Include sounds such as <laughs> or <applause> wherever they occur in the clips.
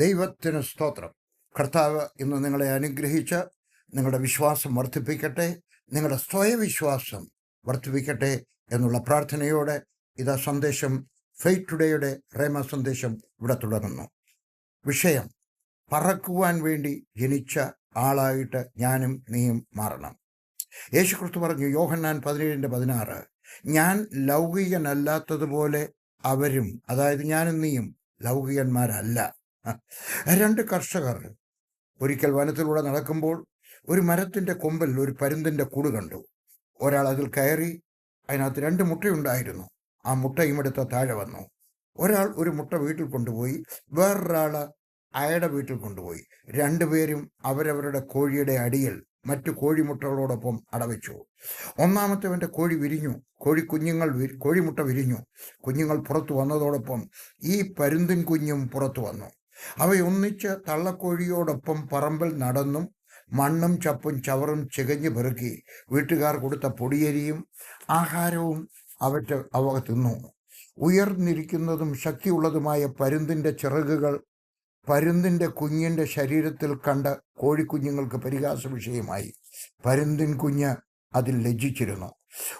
ദൈവത്തിന് സ്തോത്രം കർത്താവ് ഇന്ന് നിങ്ങളെ അനുഗ്രഹിച്ച് നിങ്ങളുടെ വിശ്വാസം വർദ്ധിപ്പിക്കട്ടെ നിങ്ങളുടെ സ്വയവിശ്വാസം വർദ്ധിപ്പിക്കട്ടെ എന്നുള്ള പ്രാർത്ഥനയോടെ ഇതാ സന്ദേശം ഫെയ്റ്റ് ടുഡേയുടെ റേമ സന്ദേശം ഇവിടെ തുടരുന്നു വിഷയം പറക്കുവാൻ വേണ്ടി ജനിച്ച ആളായിട്ട് ഞാനും നീയും മാറണം. യേശുക്രിസ്തു പറഞ്ഞു യോഹന്നാൻ പതിനേഴിന്റെ പതിനാറ് ഞാൻ ലൗകികനല്ലാത്തതുപോലെ അവരും അതായത് ഞാനും നീയും ലൗകികന്മാരല്ല. രണ്ട് കർഷകർ ഒരിക്കൽ വനത്തിലൂടെ നടക്കുമ്പോൾ ഒരു മരത്തിന്റെ കൊമ്പിൽ ഒരു പരുന്തിന്റെ കൂട് കണ്ടു. ഒരാൾ അതിൽ കയറി അതിനകത്ത് രണ്ട് മുട്ടയുണ്ടായിരുന്നു. ആ മുട്ടയും എടുത്ത താഴെ വന്നു. ഒരാൾ ഒരു മുട്ട വീട്ടിൽ കൊണ്ടുപോയി വേറൊരാൾ അയാളുടെ വീട്ടിൽ കൊണ്ടുപോയി. രണ്ടുപേരും അവരവരുടെ കോഴിയുടെ അടിയിൽ മറ്റു കോഴിമുട്ടകളോടൊപ്പം അടവച്ചു. ഒന്നാമത്തെവന്റെ കോഴി വിരിഞ്ഞു. കോഴി കുഞ്ഞുങ്ങൾ കോഴിമുട്ട വിരിഞ്ഞു. കുഞ്ഞുങ്ങൾ പുറത്തു വന്നതോടൊപ്പം ഈ പരുന്തിൻ കുഞ്ഞും പുറത്തു വന്നു. അവയൊന്നിച്ച് തള്ളക്കോഴിയോടൊപ്പം പറമ്പിൽ നടന്നും മണ്ണും ചപ്പും ചവറും ചികഞ്ഞു പെറുക്കി വീട്ടുകാർ കൊടുത്ത പൊടിയരിയും ആഹാരവും അവറ്റ് അവ തിന്നു. ഉയർന്നിരിക്കുന്നതും ശക്തിയുള്ളതുമായ പരുന്തിന്റെ ചിറകുകൾ പരുന്തിന്റെ കുഞ്ഞിന്റെ ശരീരത്തിൽ കണ്ട കോഴിക്കുഞ്ഞുങ്ങൾക്ക് പരിഹാസ വിഷയമായി. പരുന്തിൻ കുഞ്ഞ് അതിൽ ലജ്ജിച്ചിരുന്നു.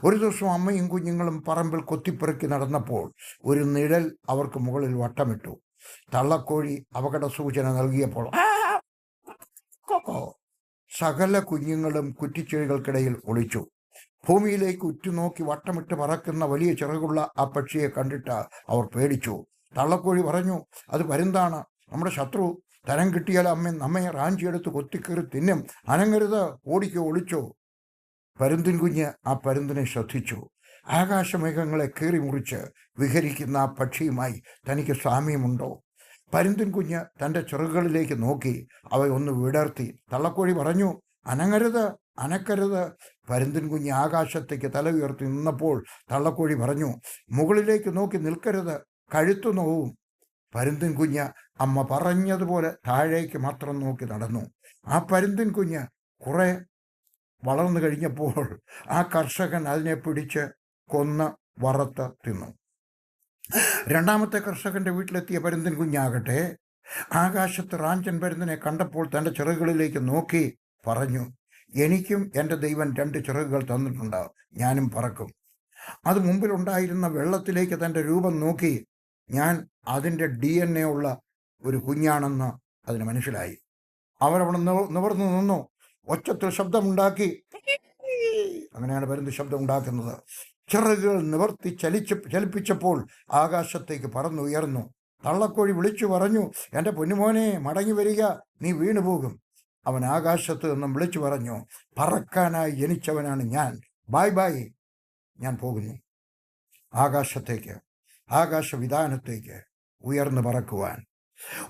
ഒരു ദിവസം അമ്മയും കുഞ്ഞുങ്ങളും പറമ്പിൽ കൊത്തിപ്പെറുക്കി നടന്നപ്പോൾ ഒരു നിഴൽ അവർക്ക് മുകളിൽ വട്ടമിട്ടു. തള്ളക്കോഴി അപകട സൂചന നൽകിയപ്പോൾ! സകല കുഞ്ഞുങ്ങളും കുറ്റിച്ചെടികൾക്കിടയിൽ ഒളിച്ചു. ഭൂമിയിലേക്ക് ഉറ്റുനോക്കി വട്ടമിട്ട് പറക്കുന്ന വലിയ ചിറകുള്ള ആ പക്ഷിയെ കണ്ടിട്ട് അവർ പേടിച്ചു. തള്ളക്കോഴി പറഞ്ഞു അത് പരുന്താണ്. നമ്മുടെ ശത്രു. തരം കിട്ടിയാൽ അമ്മ നമ്മയെ റാഞ്ചിയെടുത്ത് കൊത്തിക്കറി തിന്നും. അനങ്ങരുത്. ഓടിക്കോ ഒളിച്ചോ. പരുന്തിൻ കുഞ്ഞ് ആ പരുന്തിനെ ശ്രദ്ധിച്ചു. ആകാശമേഘങ്ങളെ കീറി മുറിച്ച് വിഹരിക്കുന്ന ആ പക്ഷിയുമായി തനിക്ക് സാമ്യമുണ്ടോ? പരുന്തിൻ കുഞ്ഞ് തന്റെ ചെറുകളിലേക്ക് നോക്കി അവയൊന്ന് വിടർത്തി തള്ളക്കോഴി പറഞ്ഞു അനങ്ങരുത് അനക്കരുത്. പരുന്തിൻ കുഞ്ഞ് ആകാശത്തേക്ക് തല ഉയർത്തി നിന്നപ്പോൾ തള്ളക്കോഴി പറഞ്ഞു മുകളിലേക്ക് നോക്കി നിൽക്കരുത് കഴുത്തു നോവും. പരുന്തിൻ കുഞ്ഞ് അമ്മ പറഞ്ഞതുപോലെ താഴേക്ക് മാത്രം നോക്കി നടന്നു. ആ പരുന്തിൻ കുഞ്ഞ് കുറെ വളർന്നു കഴിഞ്ഞപ്പോൾ ആ കർഷകൻ അതിനെ പിടിച്ച് കൊന്ന് വറുത്ത് തിന്നു. രണ്ടാമത്തെ കർഷകന്റെ വീട്ടിലെത്തിയ പരുന്തൻ കുഞ്ഞാകട്ടെ ആകാശത്ത് റാഞ്ചൻ പരുന്തനെ കണ്ടപ്പോൾ തന്റെ ചിറകുകളിലേക്ക് നോക്കി പറഞ്ഞു എനിക്കും എന്റെ ദൈവം രണ്ട് ചിറകുകൾ തന്നിട്ടുണ്ട് ഞാനും പറക്കും. അത് മുമ്പിലുണ്ടായിരുന്ന വെള്ളത്തിലേക്ക് തന്റെ രൂപം നോക്കി ഞാൻ അതിന്റെ ഡി എൻ എ ഉള്ള ഒരു കുഞ്ഞാണെന്ന് അതിന് മനസ്സിലായി. അവരവിടെ നിവർന്നു നിന്നു ഒച്ചത്തിൽ ശബ്ദമുണ്ടാക്കി. അങ്ങനെയാണ് പരുന്ത് ശബ്ദം ഉണ്ടാക്കുന്നത്. ചിറകുകൾ നിവർത്തി ചലിച്ച് ചലിപ്പിച്ചപ്പോൾ ആകാശത്തേക്ക് പറന്നുയർന്നു. തള്ളക്കോഴി വിളിച്ചു പറഞ്ഞു എന്റെ പൊന്നുമോനെ മടങ്ങി വരിക നീ വീണു പോകും. അവൻ ആകാശത്ത് നിന്നും വിളിച്ചു പറഞ്ഞു പറക്കാനായി ജനിച്ചവനാണ് ഞാൻ. Bye bye. ഞാൻ പോകുന്നു. ആകാശത്തേക്ക് ആകാശവിധാനത്തേക്ക് ഉയർന്നു പറക്കുവാൻ.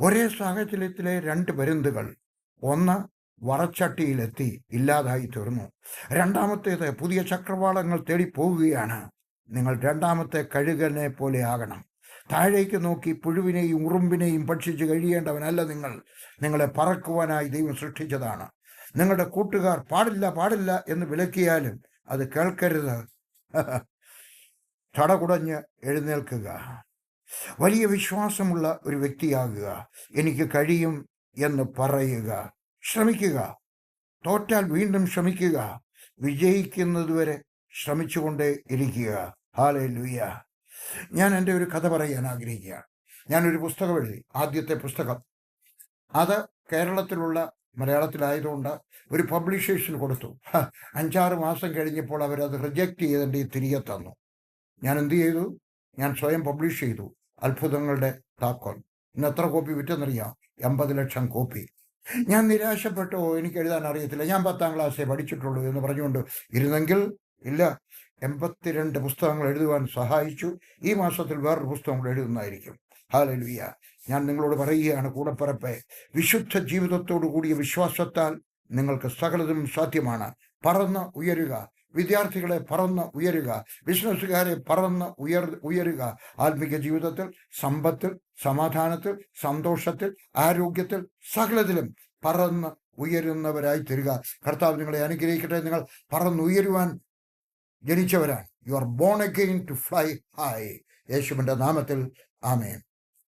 ഒരേ സാഹചര്യത്തിലെ രണ്ട് പരുന്തുകൾ ഒന്ന് വറച്ചട്ടിയിലെത്തി ഇല്ലാതായി തീർന്നു. രണ്ടാമത്തേത് പുതിയ ചക്രവാളങ്ങൾ തേടി പോവുകയാണ്. നിങ്ങൾ രണ്ടാമത്തെ കഴുകനെ പോലെ ആകണം. താഴേക്ക് നോക്കി പുഴുവിനെയും ഉറുമ്പിനെയും ഭക്ഷിച്ച് കഴിയേണ്ടവനല്ല നിങ്ങൾ. നിങ്ങളെ പറക്കുവാനായി ദൈവം സൃഷ്ടിച്ചതാണ്. നിങ്ങളുടെ കൂട്ടുകാർ പാടില്ല പാടില്ല എന്ന് വിലക്കിയാലും അത് കേൾക്കരുത്. <laughs> തടകുടഞ്ഞ് എഴുന്നേൽക്കുക. വലിയ വിശ്വാസമുള്ള ഒരു വ്യക്തിയാകുക. എനിക്ക് കഴിയും എന്ന് പറയുക. ശ്രമിക്കുക. തോറ്റാൽ വീണ്ടും ശ്രമിക്കുക. വിജയിക്കുന്നതുവരെ ശ്രമിച്ചുകൊണ്ടേ ഇരിക്കുക. ഹാലേ ലൂയ ഞാൻ എന്റെ ഒരു കഥ പറയാൻ ആഗ്രഹിക്കുക ഞാനൊരു പുസ്തകം എഴുതി. ആദ്യത്തെ പുസ്തകം. അത് കേരളത്തിലുള്ള മലയാളത്തിലായതുകൊണ്ട് ഒരു പബ്ലിഷേഷൻ കൊടുത്തു. അഞ്ചാറ് മാസം കഴിഞ്ഞപ്പോൾ അവരത് റിജക്റ്റ് ചെയ്തിട്ട് തിരികെ തന്നു. ഞാൻ എന്ത് ചെയ്തു? ഞാൻ സ്വയം പബ്ലിഷ് ചെയ്തു. അത്ഭുതങ്ങളുടെ താക്കോൽ. ഇന്ന് എത്ര കോപ്പി വിറ്റെന്നറിയാം? എൺപത് ലക്ഷം കോപ്പി ഞാൻ നിരാശപ്പെട്ടോ? എനിക്ക് എഴുതാൻ അറിയത്തില്ല. ഞാൻ പത്താം ക്ലാസ്സേ പഠിച്ചിട്ടുള്ളൂ എന്ന് പറഞ്ഞുകൊണ്ട് ഇരുന്നെങ്കിൽ ഇല്ല. എൺപത്തിരണ്ട് പുസ്തകങ്ങൾ എഴുതുവാൻ സഹായിച്ചു. ഈ മാസത്തിൽ വേറൊരു പുസ്തകം കൂടെ എഴുതുന്നതായിരിക്കും. ഹാലലുയ്യ ഞാൻ നിങ്ങളോട് പറയുകയാണ് കൂടപ്പറപ്പെ. വിശുദ്ധ ജീവിതത്തോടു കൂടിയ വിശ്വാസത്താൽ നിങ്ങൾക്ക് സകലതും സാധ്യമാണ്. പറന്ന് ഉയരുക. വിദ്യാർത്ഥികളെ പറന്ന് ഉയരുക ബിസിനസ്സുകാരെ പറന്ന് ഉയർ ഉയരുക. ആത്മീക ജീവിതത്തിൽ സമ്പത്തിൽ സമാധാനത്തിൽ സന്തോഷത്തിൽ ആരോഗ്യത്തിൽ സകലത്തിലും പറന്ന് ഉയരുന്നവരായി തരിക. കർത്താവ് നിങ്ങളെ അനുഗ്രഹിക്കട്ടെ. നിങ്ങൾ പറന്നുയരുവാൻ ജനിച്ചവരാണ്. You are born again to fly high യേശുവിന്റെ നാമത്തിൽ ആമേൻ.